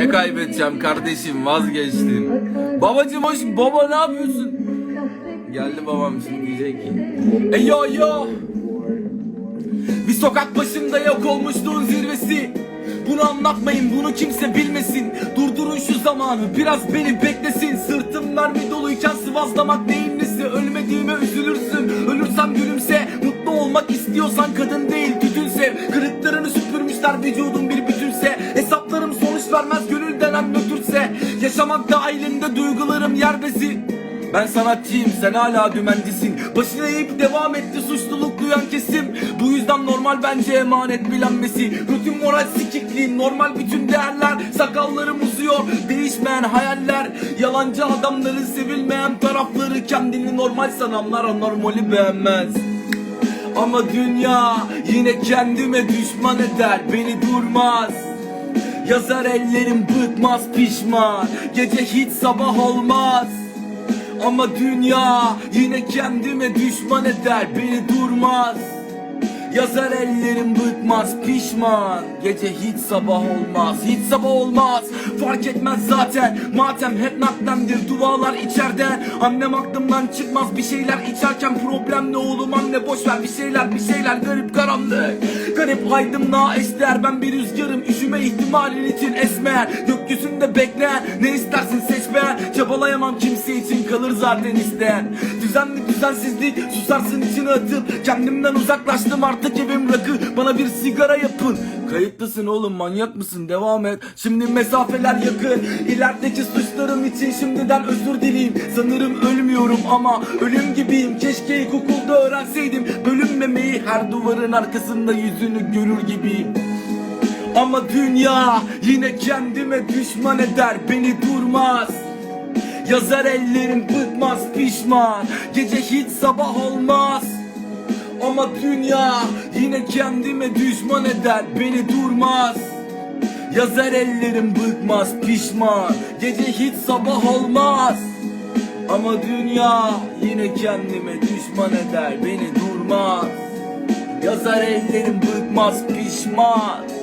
Ne kaybedeceğim kardeşim vazgeçtim. Babacım hoş baba ne yapıyorsun? Geldi babam şimdi diyecek ki. Ey yo yo. Bir sokak başında yok olmuşluğun zirvesi. Bunu anlatmayın bunu kimse bilmesin Durdurun şu zamanı biraz beni beklesin Sırtım mermi doluyken sıvazlamak neyin nesi Ölmediğime üzülürsün ölürsem gülümse Mutlu olmak istiyorsan kadın değil tütün sev Kırıklarını süpürmüşler bütünse Vermez gönül denen nötrse Yaşamak dahilinde duygularım yer bezi. Ben sanatçıyım sen hala dümencisin Başına eğip devam etti suçluluk duyan kesim. Bu yüzden normal bence emanet bilenmesi. Rutin moral sikikliğim normal bütün değerler. Sakallarım uzuyor değişmeyen hayaller. Yalancı adamların sevilmeyen tarafları. Kendini normal sananlar anormali beğenmez. Ama dünya yine kendime düşman eder Beni durmaz Yazar ellerim bıkmaz pişman. Gece hiç sabah olmaz. Ama dünya yine kendime düşman eder beni durmaz Yazar ellerim bıkmaz pişman. Gece hiç sabah olmaz hiç sabah olmaz. Fark etmez zaten matem hep naklendir. Dualar içeriden Annem aklımdan çıkmaz bir şeyler içerken Problem ne oğlum anne? Boş ver bir şeyler bir şeyler. Garip karanlık Garip aydınlığa eşdeğer Ben bir rüzgarım üşüme ihtimalin için esmeyen Gökyüzünde bekleyen ne istersin seç Çabalayamam kimse için kalır zaten isteyen Düzenli düzensizlik? Susarsın içine atıp Kendimden uzaklaştım. Artık evim rakı. Bana bir sigara yapın. Kayıtlısın oğlum manyak mısın? Devam et. Şimdi mesafeler yakın. İlerideki suçlarım için şimdiden özür dileyim. Sanırım ölmüyorum ama ölüm gibiyim. Keşke ilkokulda öğrenseydim. Bölünmemeyi her duvarın arkasında yüzünü görür gibiyim. Ama dünya yine kendime düşman eder. Beni durmaz Yazar ellerim bıkmaz pişman. Gece hiç sabah olmaz. Ama dünya yine kendime düşman eder beni durmaz. Yazar ellerim bıkmaz pişman. Gece hiç sabah olmaz. Ama dünya yine kendime düşman eder beni durmaz. Yazar ellerim bıkmaz pişman